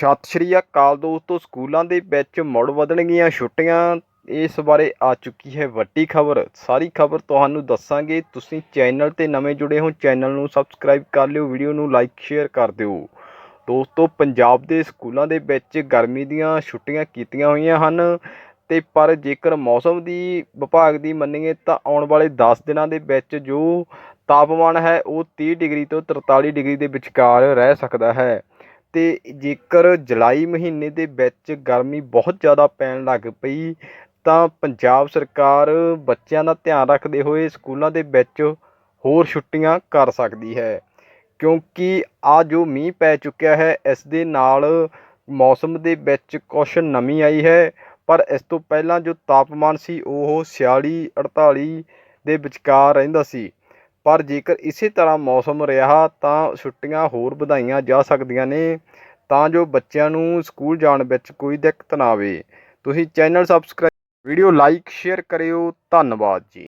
ਸਤਿ ਸ਼੍ਰੀ ਅਕਾਲ ਦੋਸਤੋ, ਸਕੂਲਾਂ ਦੇ ਵਿੱਚ ਮੁੜ ਵਧਣਗੀਆਂ ਛੁੱਟੀਆਂ, ਇਸ ਬਾਰੇ ਆ ਚੁੱਕੀ ਹੈ ਵੱਡੀ ਖਬਰ। ਸਾਰੀ ਖਬਰ ਤੁਹਾਨੂੰ ਦੱਸਾਂਗੇ। ਤੁਸੀਂ ਚੈਨਲ ਤੇ ਨਵੇਂ ਜੁੜੇ ਹੋ, ਚੈਨਲ ਨੂੰ ਸਬਸਕ੍ਰਾਈਬ ਕਰ ਲਿਓ, ਵੀਡੀਓ ਨੂੰ ਲਾਈਕ, ਸ਼ੇਅਰ ਕਰ ਦਿਓ। ਦੋਸਤੋ, ਪੰਜਾਬ ਦੇ ਸਕੂਲਾਂ ਦੇ ਵਿੱਚ ਗਰਮੀ ਦੀਆਂ ਛੁੱਟੀਆਂ ਕੀਤੀਆਂ ਹੋਈਆਂ ਹਨ ਤੇ ਪਰ ਜੇਕਰ ਮੌਸਮ ਦੀ ਵਿਭਾਗ ਦੀ ਮੰਨੀਏ ਤਾਂ ਆਉਣ ਵਾਲੇ 10 ਦਿਨਾਂ ਦੇ ਵਿੱਚ ਜੋ ਤਾਪਮਾਨ ਹੈ, ਉਹ 30 ਡਿਗਰੀ ਤੋਂ 43 ਡਿਗਰੀ ਦੇ ਵਿਚਕਾਰ ਰਹਿ ਸਕਦਾ ਹੈ। ਅਤੇ ਜੇਕਰ ਜੁਲਾਈ ਮਹੀਨੇ ਦੇ ਵਿੱਚ ਗਰਮੀ ਬਹੁਤ ਜ਼ਿਆਦਾ ਪੈਣ ਲੱਗ ਪਈ, ਤਾਂ ਪੰਜਾਬ ਸਰਕਾਰ ਬੱਚਿਆਂ ਦਾ ਧਿਆਨ ਰੱਖਦੇ ਹੋਏ ਸਕੂਲਾਂ ਦੇ ਵਿੱਚ ਹੋਰ ਛੁੱਟੀਆਂ ਕਰ ਸਕਦੀ ਹੈ। ਕਿਉਂਕਿ ਆਹ ਜੋ ਮੀਂਹ ਪੈ ਚੁੱਕਿਆ ਹੈ, ਇਸ ਦੇ ਨਾਲ ਮੌਸਮ ਦੇ ਵਿੱਚ ਕੁਛ ਨਮੀ ਆਈ ਹੈ, ਪਰ ਇਸ ਤੋਂ ਪਹਿਲਾਂ ਜੋ ਤਾਪਮਾਨ ਸੀ, ਉਹ 46 48 ਦੇ ਵਿਚਕਾਰ ਰਹਿੰਦਾ ਸੀ। ਪਰ ਜੇਕਰ ਇਸੇ ਤਰ੍ਹਾਂ ਮੌਸਮ ਰਿਹਾ ਤਾਂ ਛੁੱਟੀਆਂ ਹੋਰ ਵਧਾਈਆਂ ਜਾ ਸਕਦੀਆਂ ਨੇ, ਤਾਂ ਜੋ ਬੱਚਿਆਂ ਨੂੰ ਸਕੂਲ ਜਾਣ ਵਿੱਚ ਕੋਈ ਦਿੱਕਤ ਨਾ ਆਵੇ। ਤੁਸੀਂ channel subscribe video like share ਕਰਿਓ। ਧੰਨਵਾਦ ਜੀ।